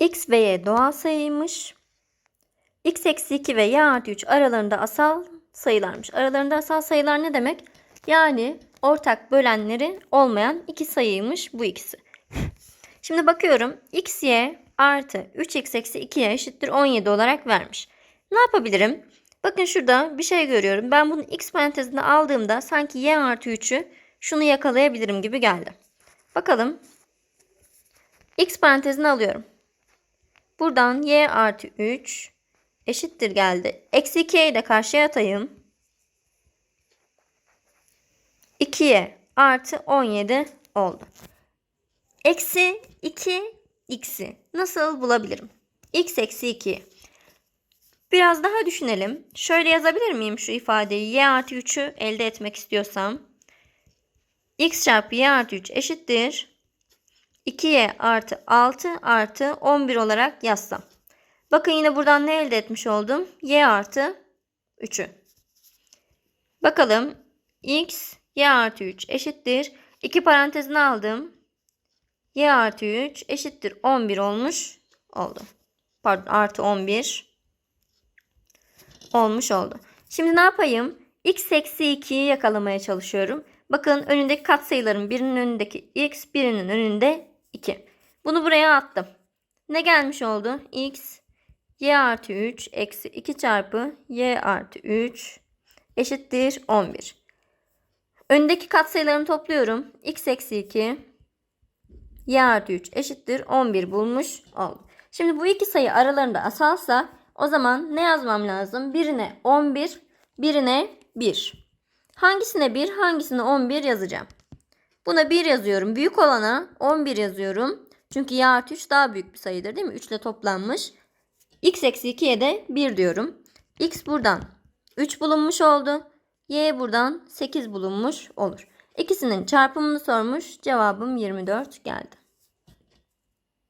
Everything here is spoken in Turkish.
x ve y doğal sayıymış. x eksi 2 ve y artı 3 aralarında asal sayılarmış. Aralarında asal sayılar ne demek? Yani ortak bölenleri olmayan iki sayıymış bu ikisi. Şimdi bakıyorum x, y artı 3x eksi 2y eşittir 17 olarak vermiş. Ne yapabilirim? Bakın şurada bir şey görüyorum. Ben bunu x parantezine aldığımda sanki y artı 3'ü şunu yakalayabilirim gibi geldi. Bakalım. x parantezine alıyorum. Buradan y artı 3 eşittir geldi. Eksi 2y'yi de karşıya atayım. 2y artı 17 oldu. Eksi 2 x'i nasıl bulabilirim? x eksi 2. Biraz daha düşünelim. Şöyle yazabilir miyim şu ifadeyi? y artı 3'ü elde etmek istiyorsam. x çarpı y artı 3 eşittir. 2y artı 6 artı 11 olarak yazsam. Bakın yine buradan ne elde etmiş oldum? y artı 3'ü. Bakalım. x y artı 3 eşittir. 2 parantezine aldım. y artı 3 eşittir 11 olmuş oldu. Pardon artı 11 olmuş oldu. Şimdi ne yapayım? x eksi 2'yi yakalamaya çalışıyorum. Bakın önündeki katsayıların birinin önündeki x, birinin önünde 2. Bunu buraya attım. Ne gelmiş oldu? x y artı 3 eksi 2 çarpı y artı 3 eşittir 11. Öndeki katsayılarını topluyorum. x eksi 2 y artı 3 eşittir 11 bulmuş oldum. Şimdi bu iki sayı aralarında asalsa o zaman ne yazmam lazım? Birine 11, birine 1. Hangisine 1, hangisine 11 yazacağım. Buna 1 yazıyorum. Büyük olana 11 yazıyorum. Çünkü y artı 3 daha büyük bir sayıdır değil mi? 3 ile toplanmış. x eksi 2'ye de 1 diyorum. x buradan 3 bulunmuş oldu. y buradan 8 bulunmuş olur. İkisinin çarpımını sormuş. Cevabım 24 geldi.